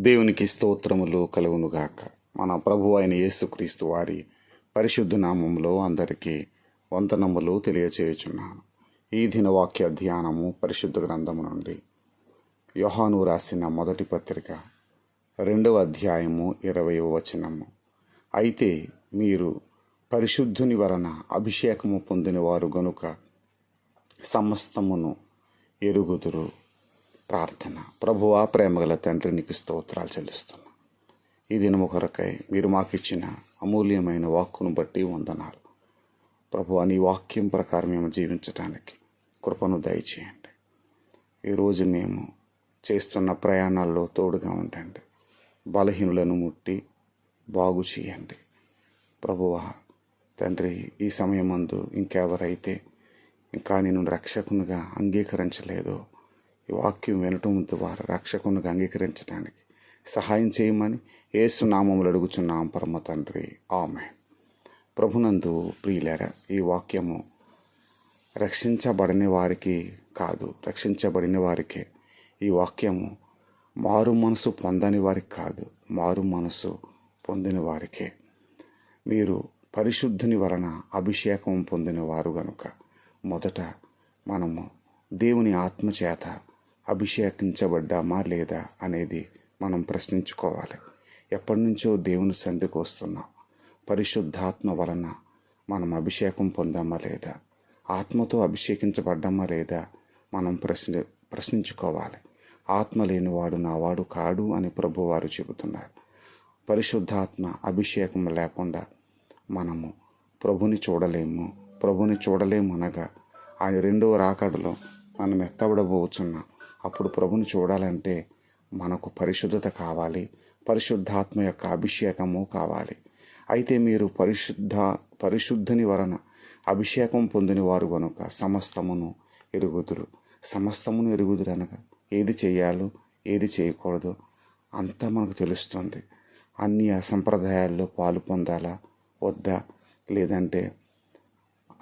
దేవునికి స్తోత్రములు కలుగునుగాక. మన ప్రభు అయిన యేసుక్రీస్తు వారి పరిశుద్ధ నామములో అందరికీ వందనములు తెలియచేయుచున్నాను. ఈ దినవాక్య ధ్యానము పరిశుద్ధ గ్రంథము నుండి యోహాను రాసిన మొదటి పత్రిక రెండవ అధ్యాయము ఇరవై వచనము. అయితే మీరు పరిశుద్ధుని వలన అభిషేకము పొందినవారు గనుక సమస్తమును ఎరుగుదురు. ప్రార్థన. ప్రభువా ప్రేమగల తండ్రి నీకు స్తోత్రాలు చెల్లిస్తున్నా. ఈ దినం కొరకై మీరు మాకు ఇచ్చిన అమూల్యమైన వాక్కును బట్టి వందనాలు. ప్రభు నీ వాక్యం ప్రకారం మేము జీవించటానికి కృపను దయచేయండి. ఈరోజు మేము చేస్తున్న ప్రయాణాల్లో తోడుగా ఉండండి. బలహీనులను ముట్టి బాగు చేయండి. ప్రభువా తండ్రి ఈ సమయం సమయమందు ఇంకెవరైతే ఇంకా నేను రక్షకునిగా అంగీకరించలేదో ఈ వాక్యం వినటం ద్వారా రక్షకునిగా అంగీకరించడానికి సహాయం చేయమని ఏసు నామములు అడుగుచున్నాం పరమ తండ్రి. ఆమె ప్రభునందు ప్రియులేర ఈ వాక్యము రక్షించబడని వారికి కాదు రక్షించబడిన వారికే. ఈ వాక్యము మారు మనసు పొందని వారికి కాదు మారు మనసు పొందిన వారికే. మీరు పరిశుద్ధుని వలన అభిషేకం పొందిన వారు గనుక మొదట మనము దేవుని ఆత్మ చేత అభిషేకించబడ్డామా లేదా అనేది మనం ప్రశ్నించుకోవాలి. ఎప్పటి నుంచో దేవుని సంధికి వస్తున్నాం పరిశుద్ధాత్మ వలన మనం అభిషేకం పొందామా లేదా ఆత్మతో అభిషేకించబడ్డామా లేదా మనం ప్రశ్న ప్రశ్నించుకోవాలి. ఆత్మ లేనివాడు నావాడు కాడు అని ప్రభువారు చెబుతున్నారు. పరిశుద్ధాత్మ అభిషేకం లేకుండా మనము ప్రభుని చూడలేము ప్రభుని చూడలేము అనగా ఆయన రెండవ రాకడలో మనం ఎత్తబడబోచున్నాం. అప్పుడు ప్రభుని చూడాలంటే మనకు పరిశుద్ధత కావాలి పరిశుద్ధాత్మ యొక్క అభిషేకము కావాలి. అయితే మీరు పరిశుద్ధ పరిశుద్ధుని వలన అభిషేకం పొందిన వారు గనుక సమస్తమును ఎరుగుదురు. సమస్తమును ఎరుగుదురు అనగా ఏది చేయాలో ఏది చేయకూడదు అంతా మనకు తెలుస్తుంది. అన్ని ఆ సంప్రదాయాల్లో పాలు పొందాలా వద్దా? లేదంటే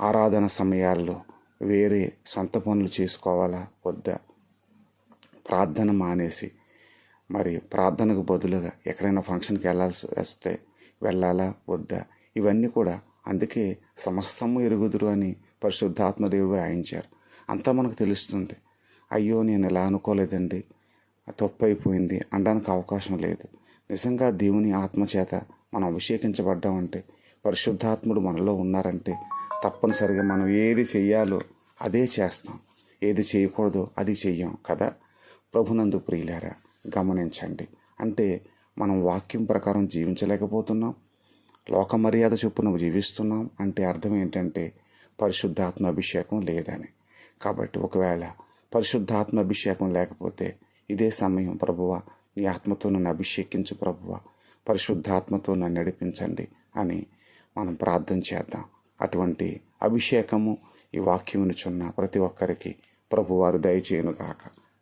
ఆరాధన సమయాల్లో వేరే సొంత పనులు చేసుకోవాలా వద్దా? ప్రార్థన మానేసి మరి ప్రార్థనకు బదులుగా ఎక్కడైనా ఫంక్షన్కి వెళ్ళాల్సి వస్తే వెళ్ళాలా వద్దా? ఇవన్నీ కూడా అందుకే సమస్తము ఎరుగుదురు అని పరిశుద్ధాత్మదేవుడు ఆయించారు. అంతా మనకు తెలుస్తుంది. అయ్యో నేను ఎలా అనుకోలేదండి. తప్పు అయిపోయింది అనడానికి అవకాశం లేదు. నిజంగా దేవుని ఆత్మచేత మనం అభిషేకించబడ్డామంటే పరిశుద్ధాత్ముడు మనలో ఉన్నారంటే తప్పనిసరిగా మనం ఏది చెయ్యాలో అదే చేస్తాం. ఏది చేయకూడదో అది చెయ్యం కదా? ప్రభునందు ప్రియులారా గమనించండి. అంటే మనం వాక్యం ప్రకారం జీవించలేకపోతున్నాం. లోక మర్యాద చొప్పున జీవిస్తున్నాం. అంటే అర్థం ఏంటంటే పరిశుద్ధాత్మ అభిషేకం లేదని. కాబట్టి ఒకవేళ పరిశుద్ధాత్మ అభిషేకం లేకపోతే ఇదే సమయం ప్రభువ నీ ఆత్మతో నన్ను అభిషేకించు ప్రభువ పరిశుద్ధాత్మతో నన్ను నడిపించండి అని మనం ప్రార్థన చేద్దాం. అటువంటి అభిషేకము ఈ వాక్యం వినుచున్న ప్రతి ఒక్కరికి ప్రభువారు దయచేయును కాక